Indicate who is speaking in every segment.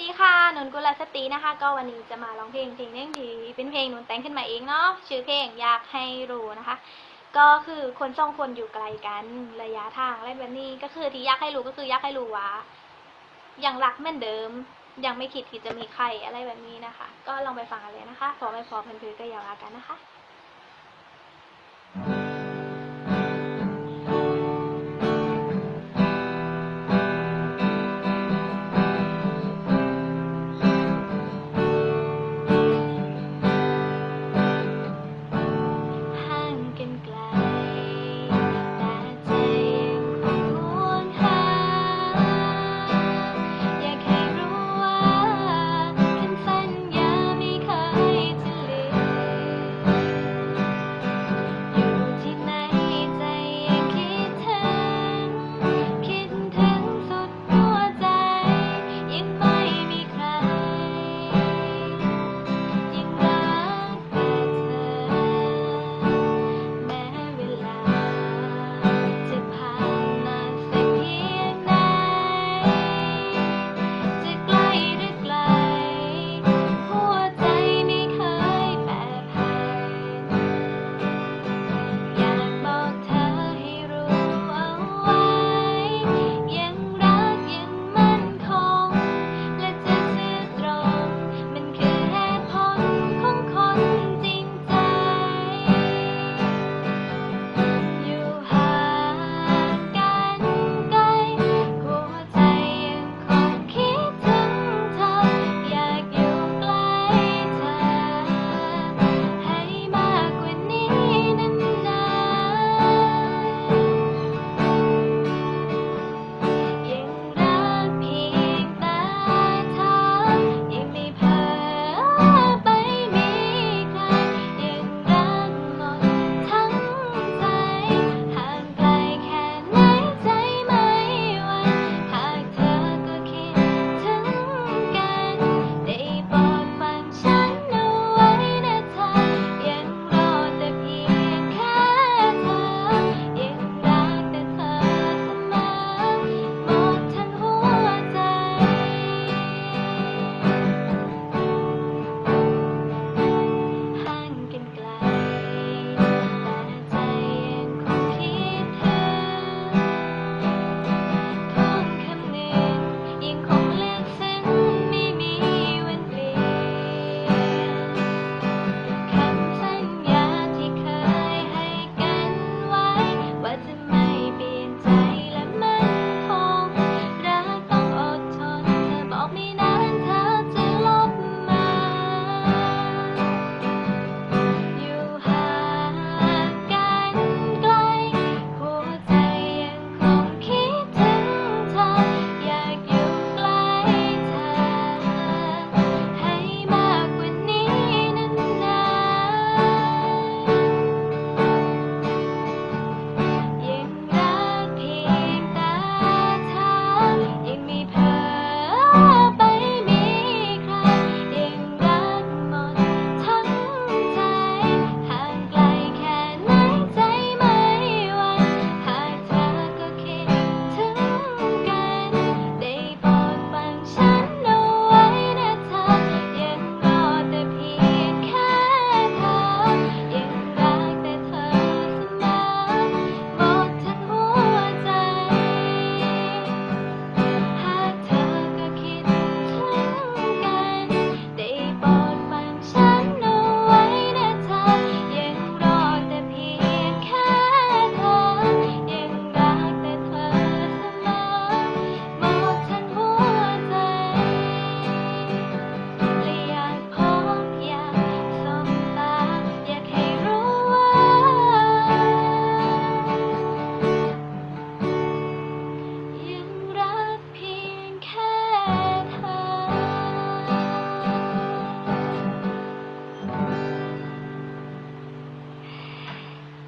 Speaker 1: ดีค่ะนนกุลสตีนะคะ ก็วันนี้จะมาร้องเพลงเพลงเนึงทีเป็นเพลงนนแต่งขึ้นมาเองเนาะชื่อเพลงอยากให้รู้นะคะ ก็คือคนสองคนอยู่ไกลกันระยะทางและแบบนี้ก็คือที่อยากให้รู้ก็คืออยากให้รู้ว่ายังรักเหมือนเดิม ยังไม่คิดที่จะมีใครอะไรแบบนี้นะคะ ก็ลองไปฟังกันเลยนะคะพอไม่พอเพื่อนๆก็อย่าว่ากันนะคะ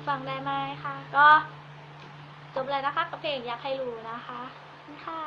Speaker 1: ฟังได้ไหมคะ ก็จบเลยนะคะกับเพลงอยากให้รู้นะคะค่ะ